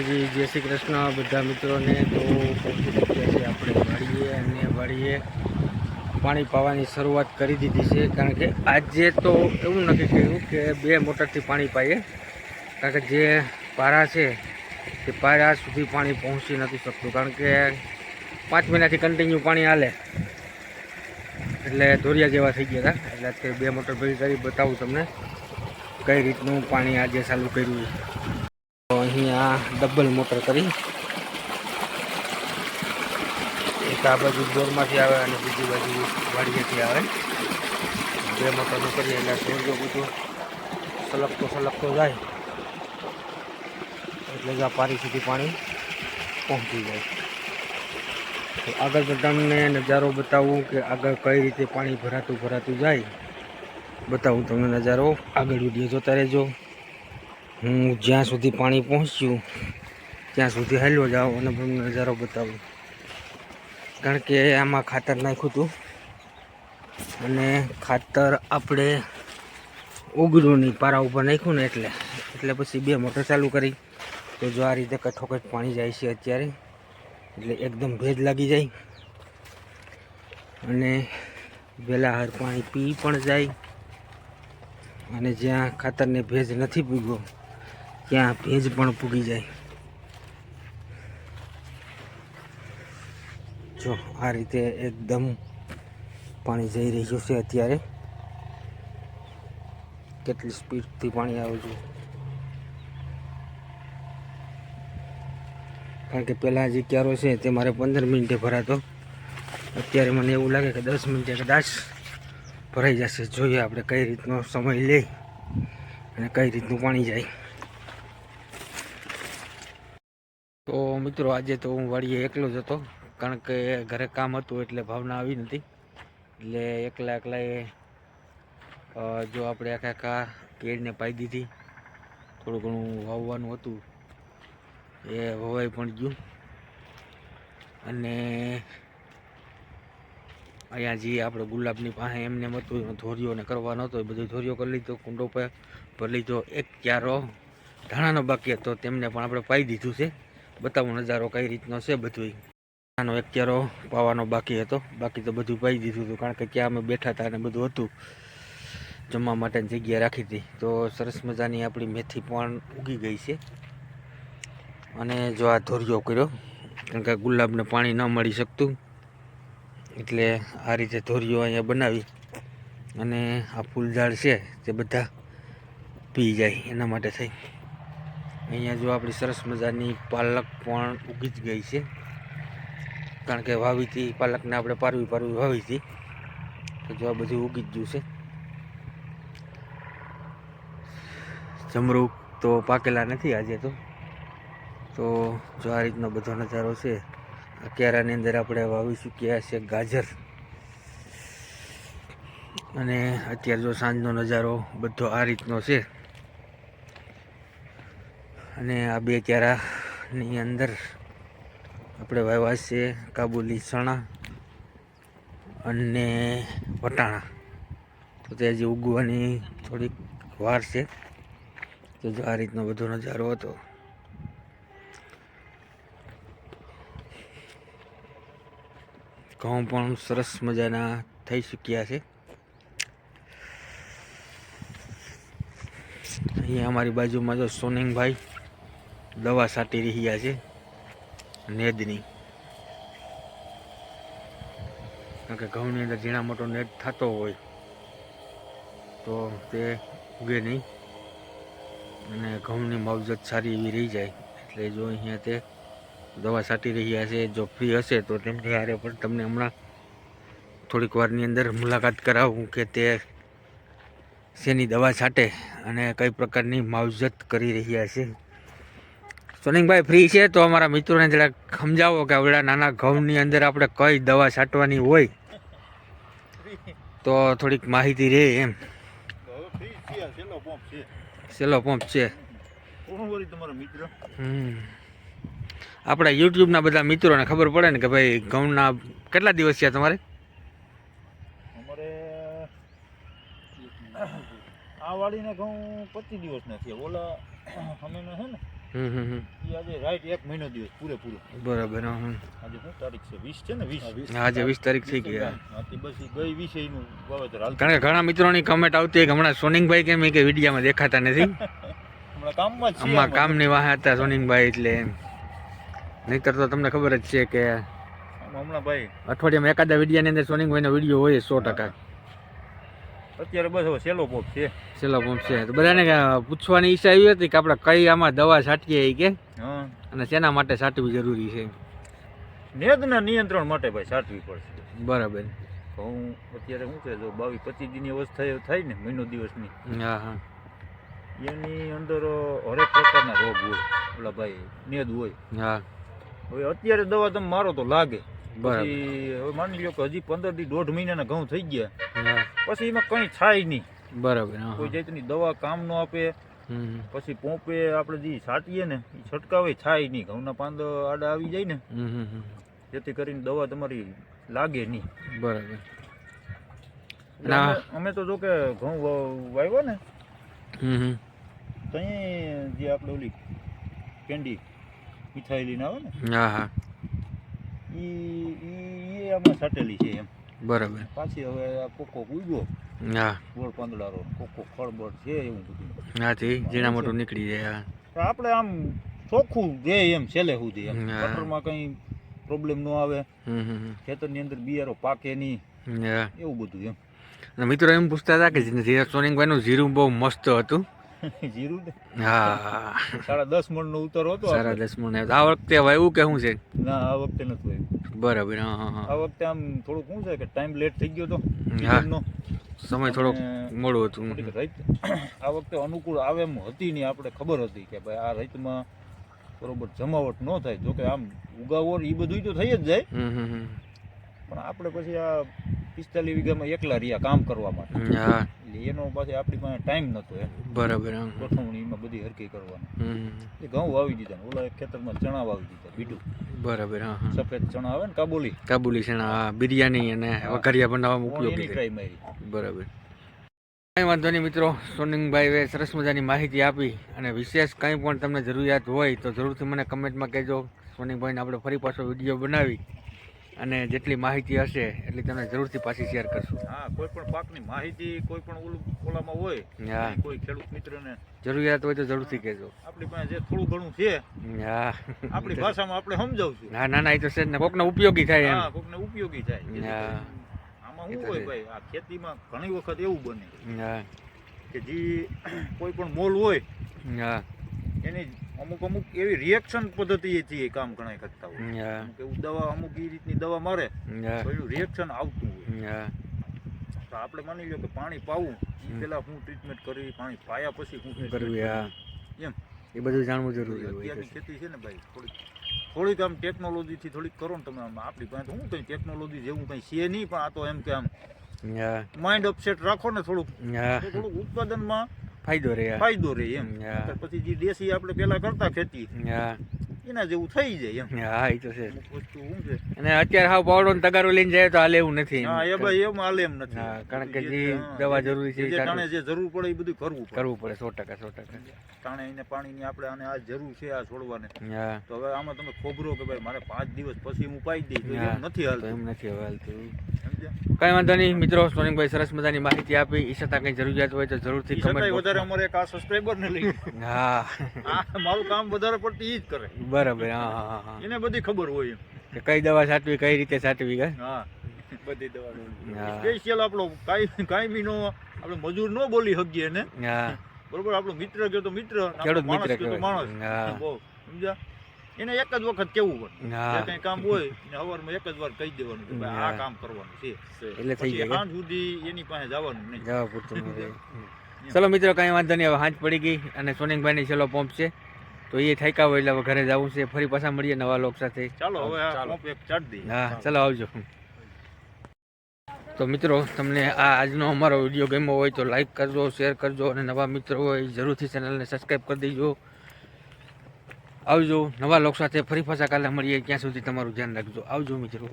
જી જય શ્રી કૃષ્ણ. બધા મિત્રોને તો પહોંચી ચૂક્યા છે આપણે વાડીએ અને વાડીએ. પાણી પાવાની શરૂઆત કરી દીધી છે. કારણ કે આજે તો એવું નક્કી કર્યું કે બે મોટરથી પાણી પાઈએ. કારણ કે જે પારા છે, તે પારા સુધી પાણી પહોંચી નથી શકતું. કારણ કે પાંચ મહિનાથી કન્ટિન્યુ પાણી હાલે. એટલે ધોરિયા જેવા થઈ ગયા હતા. એટલે અત્યારે બે મોટર ભેગી કરી બતાવું તમને કઈ રીતનું પાણી આજે ચાલુ કર્યું છે. અહીંયા ડબલ મોટર કરી. એક આ બાજુ દોરમાંથી આવે અને બીજી બાજુ વાડીએથી આવે. બે મોટરનું કરીએ એટલે સૂર્ય બધું સલગતો સલગતો જાય, એટલે જ આ પારી સુધી પાણી પહોંચી જાય. તો આગળ તો તમને નજારો બતાવું કે આગળ કઈ રીતે પાણી ભરાતું ભરાતું જાય. બતાવું તમને નજારો. આગળ વીડિયો જોતા રહેજો. હું જ્યાં સુધી પાણી પહોંચ્યું, ત્યાં સુધી હેલો જાઉં અને તમને નજારો બતાવું. કારણ કે આમાં ખાતર નાખ્યું હતું. અને ખાતર આપણે ઉગડું પારા ઉપર નાખ્યું ને એટલે એટલે પછી બે મોટર ચાલુ કરી. તો જો આ રીતે કઠોકઠ પાણી જાય છે અત્યારે, એટલે એકદમ ભેજ લાગી જાય. અને વહેલા હાર પાણી પી પણ જાય. અને જ્યાં ખાતરને ભેજ નથી પૂગ્યો ત્યાં ભેજ પણ પૂગી જાય. જો, આ રીતે એકદમ પાણી જઈ રહ્યું છે અત્યારે. કેટલી સ્પીડથી પાણી આવે છે. કારણ કે પહેલાં જે ક્યારો છે તે મારે પંદર મિનિટે ભરાતો. અત્યારે મને એવું લાગે કે દસ મિનિટે કદાચ ભરાઈ જશે. જોઈએ આપણે કઈ રીતનો સમય લઈ અને કઈ રીતનું પાણી જાય તો મિત્રો, આજે તો હું વાડીએ એકલો જ હતો, કારણ કે ઘરે કામ હતું એટલે ભાવના આવી નથી એટલે એકલા એકલાએ જો આપણે આખા આખા કેળને પાઈ દીધી. થોડું ઘણું વાવવાનું હતું, એ વવાઈ પણ ગયું. અને અહીંયા જે આપણે ગુલાબની પાસે એમને એમ હતું ધોરીઓને કરવાનો હતો, એ બધું ધોરીઓ કરી લીધો, કુંડો પર ભરી લીધો, એક ક્યારો, ધાણાનો બાકી હતો, તેમને પણ આપણે પાઈ દીધું છે. બતાવો નજારો કઈ રીતનો છે બધું આનો એક ક્યારો પાવાનો બાકી હતો. બાકી તો બધું પાઈ દીધું હતું, કારણ કે ત્યાં અમે બેઠા હતા અને બધું હતું. જમવા માટેની જગ્યા રાખી હતી. તો સરસ મજાની આપણી મેથી પણ ઉગી ગઈ છે. અને જો આ ધોરિયો કર્યો, કારણ કે ગુલાબને પાણી ન મળી શકતું, એટલે આ રીતે ધોરિયો અહીંયા બનાવી અને આ ફૂલ ઝાડ છે તે બધા પી જાય એના માટે થઈ. અહીંયા જો આપણી સરસ મજાની પાલક પણ ઉગી જ ગઈ છે. કારણ કે વાવી પાલકને આપણે પારવી પારવી વાવી તો જો આ બધું ઉગી જ ગયું છે. જમરૂક તો પાકેલા નથી આજે તો. તો જો આ રીતનો બધો નજારો છે, આ કેરાની અંદર આપણે વાવી ચૂક્યા છે ગાજર. અને અત્યારે જો સાંજનો નજારો બધો આ રીતનો છે. અને આ બે ક્યારાની અંદર આપણે વાવ્યા છે કાબુલી ચણા અને વટાણા. તો તે હજી ઉગવાની થોડીક વાર છે. તો જો આ રીતનો બધો નજારો હતો. ઘઉં પણ સરસ મજાના થઈ ચૂક્યા છે. અહીંયા અમારી બાજુમાં જો સોનિંગભાઈ દવા છાંટી રહ્યા છે. નેદની. કારણ કે ઘઉંની અંદર ઝીણા મોટો નેદ થતો હોય, તો તે ઉગે નહીં. અને ઘઉંની માવજત સારી એવી રહી જાય. એટલે જો અહીંયા તે દવા સાટી રહ્યા છે, જો ફ્રી હશે, તો તેમની હારે પણ તમને હમણાં થોડીક વારની અંદર મુલાકાત કરાવું કે તે શેની દવા છાંટે અને કઈ પ્રકારની માવજત કરી રહ્યા છે. સોનિંગભાઈ ફ્રી છે તો અમારા મિત્રોને જરાક સમજાવો કે આવડા નાના ઘઉંની અંદર આપણે કઈ દવા છાંટવાની હોય? તો થોડીક માહિતી રહે એમ. સેલો પંપ છે. આપણા યુટ્યુબના બધા મિત્રોને ખબર પડે ને કે ભાઈ ઘઉંના કેટલા દિવસ છે તમારે? આ વાળીને ઘઉં પચીસ દિવસના છે ઓલા અમે છે ને આજે રાઈટ એક મહિનો દિવસ પૂરેપૂરો. બરાબર. આજે શું તારીખ છે? વીસ છે ને? વીસ. આજે વીસ તારીખ થઈ ગયા બસ ગઈ વીસ એનું વાવેતર કારણ કે ઘણા મિત્રોની કમેન્ટ આવતી કે હમણાં સોનિંગભાઈ કેમ કે વિડીયામાં દેખાતા નથી? હમણાં કામમાં જ છીએ કામની વાહે હતા સોનિંગભાઈ એટલે નહીતર તો તમને ખબર જ છે કે હમણાં ભાઈ અઠવાડિયામાં એકાદા વિડીયાની અંદર સોનિંગભાઈનો વીડિયો હોય સો ટકા. અત્યારે બસ હવે સેલો પોપ છે. છેલ્લો પંપ છે. તો બધાને પૂછવાની ઈચ્છા એવી હતી કે આપણે કઈ આમાં દવા છાંટીએ કે? હા. અને શેના માટે છાંટવી જરૂરી છે? નેદના નિયંત્રણ માટે ભાઈ છાંટવી પડશે. બરાબર. હું અત્યારે શું છે જો બાવીસ પચીસ દિનની અવસ્થા થાય ને મહિનો દિવસની હા હા. એની અંદર હરેક પ્રકારના રોગ હોય. ઓલા ભાઈ નેદ હોય. હા. હવે અત્યારે દવા તમે મારો તો લાગે. પછી હવે માની લ્યો કે હજી પંદરથી દોઢ મહિનાના ઘઉં થઈ ગયા. પછી એમાં કંઈ થાય નહીં. બરાબર કોઈ જાતની દવા કામ નો આપે. પછી પોંપે આપણે જે છાંટીએ ને એ છંટકાવે થાય નહીં. ઘઉંના પાંદ આડા આવી જાય ને. જેથી કરીને દવા તમારી લાગે નહીં. બરાબર. અમે- તો જો કે ઘઉં વાવ્યો ને હમ હમ. તો અહીં જે આપણે ઓલી કેન્ડી મીઠાઈ આવે ને હા હા. એ આમાં સટેલી છે એમ. બરાબર. પાછી હવે આ કોકો ઉગ્યો. હા. ગોળ પાંદડારો કોકો ખળબળ છે એવું બધું. હાથી ઝીણા મોટું નીકળી જાય આપણે આમ ચોખ્ખું જે એમ છેલ્લે સુધી એમ. ખેતરમાં કટરમાં કંઈ પ્રોબ્લેમ ન આવે. ખેતરની અંદર બિયારો પાકે નહીં. એવું બધું એમ. અને મિત્રો એમ પૂછતા હતા કે સોનિંગભાઈનું જીરું બહુ મસ્ત હતું. જીરું હા. સાડા દસ ઉતારો હતો દસ આ વખતે હવે એવું કે શું છે? ના આ વખતે નથી આવ્યું. બરાબર આ વખતે આમ થોડુંક શું છે કે ટાઈમ લેટ થઈ ગયો તો હા. સમય અને મોડું હતું આ વખતે અનુકૂળ આવે એમ હતી નહીં આપણે ખબર હતી કે ભાઈ આ રૈતમાં બરોબર જમાવટ ન થાય. જોકે આમ ઉગાવો એ બધું તો થઈ જ જાય. પણ આપણે પછી આ પિસ્તાલીસ વીઘામાં એકલા રહ્યા કામ કરવા માટે. હા. એટલે એનો પાછી આપણી પાસે ટાઈમ નહોતો એમ. બરાબર ગોઠવણીમાં બધી હરકી કરવાની. એ ઘઉં વાવી દીધા ઓલા ખેતરમાં ચણા વાવી દીધા બીટું બરાબર હા સફેદ ચણા આવે ને કાબુલી. કાબુલી ચણા હા બિરયાની અને વઘારિયા બનાવવામાં ઉપયોગી ટ્રાય મારી. બરાબર. કાંઈ વાંધો નહીં મિત્રો સોનિંગભાઈએ સરસ મજાની માહિતી આપી અને વિશેષ કંઈ પણ તમને જરૂરિયાત હોય તો જરૂરથી મને કમેન્ટમાં કહેજો. સોનિંગભાઈને આપણે ફરી પાછો વીડિયો બનાવી. અને જેટલી માહિતી હશે એટલી તમને જરૂરથી પાછી શેર કરશું. હા કોઈ પણ પાકની માહિતી કોઈ પણ ઓલું ઓલામાં હોય હા. કોઈ ખેડૂત મિત્રને જરૂરિયાત હોય તો જરૂરથી કહેજો. આપણી પાસે જે થોડું ઘણું છે હા. આપણી ભાષામાં આપણે સમજાવશું. ના ના ના એ તો છે ને કોકને ઉપયોગી થાય હા એમ કોકને ઉપયોગી થાય. હા. આમાં શું હોય ભાઈ આ ખેતીમાં ઘણી વખત એવું બને હા. કે જે કોઈ પણ મોલ હોય હા. એની અમુક અમુક એવી રિએક્શન પદ્ધતિથી એ કામ ઘણા કરતા હોય. એવું દવા અમુક એ રીતની દવા મારે એનું રિએક્શન આવતું હોય. તો આપણે માની લો કે પાણી પાવું પેલા હું ટ્રીટમેન્ટ કરવી પાણી પાયા પછી હું કરવું એમ. એ બધું જાણવું જરૂરી હોય અત્યારની ખેતી છે ને ભાઈ થોડીક થોડીક આમ ટેકનોલોજીથી થોડીક કરો ને તમે આમ આપણી પાસે હું કંઈ ટેકનોલોજી જેવું કંઈ છે નહીં પણ આ તો એમ કે આમ માઇન્ડ અપસેટ રાખો ને થોડુંક. થોડુંક ઉત્પાદનમાં ફાયદો રહે. ફાયદો રહે એમ. પછી જે દેશી આપણે પેલા કરતા ખેતી. એના જેવું થઈ જાય એમ. હા એ તો છે વસ્તુ શું છે? અને અત્યારે હાવ પાવડો ને તગારો લઈને જાય તો હાલે એવું નથી હા એ ભાઈ એમ હાલે એમ નથી. હા, કારણ કે જે દવા જરૂરી છે એ જે જરૂર પડે એ બધું કરવું પડે. કરવું પડે સો ટકા સો ટકા. તાણે એને પાણીની આપણે આને આ જરૂર છે આ છોડવાને. હા. તો હવે આમાં તમે ખોબરો કે ભાઈ મારે પાંચ દિવસ પછી હું પાઈ દઈશ તો એમ નથી હાલતું. એમ નથી હાલતું. કઈ વાંધો નહીં મિત્રો સોનિકભાઈ સરસ મજાની માહિતી આપી. ઈશતા કઈ જરૂરિયાત હોય તો જરૂરથી કમેન્ટ વધારે અમારે એક આ સબસ્ક્રાઇબર ને લઈ હા. મારું કામ વધારે પડતી ઈ જ કરે. બરાબર હા હા હા એને બધી ખબર હોય કે કઈ દવા સાટવી કઈ રીતે સાટવી કે? હા બધી દવા સ્પેશિયલ આપણો કાઈ કાંઈ નો આપણે મજૂર નો બોલી શકીએ ને હા. બરોબર આપણો મિત્ર કે તો મિત્ર ખેડૂત મિત્ર ગયો તો માણસ. હા. સમજ્યા? એને એક જ વખત કેવું પડે. જે હા કામ હોય ને સવારમાં એક જ વાર કહી દેવાનું કે ભાઈ આ કામ કરવાનું છે. એટલે થઈ જાય સાંજ સુધી એની પાસે જવાનું નહીં. જવા પૂરતું ચલો મિત્રો કઈ વાંધો નહીં હવે હાંજ પડી ગઈ અને સોનિંગભાઈની છેલ્લો પંપ છે. તો એ થાક્યા હોય એટલે ઘરે જવું છે. ફરી પાછા મળીએ નવા લોક સાથે. ચાલો હવે હા ચાલો. આવજો. તો મિત્રો તમને આ આજનો અમારો વીડિયો ગમ્યો હોય તો લાઈક કરજો શેર કરજો અને નવા મિત્રો હોય જરૂરથી ચેનલને સબસ્ક્રાઈબ કરી દેજો. આવજો નવા લોક સાથે ફરી પાછા કાલે મળીએ. ત્યાં સુધી તમારું ધ્યાન રાખજો. આવજો મિત્રો.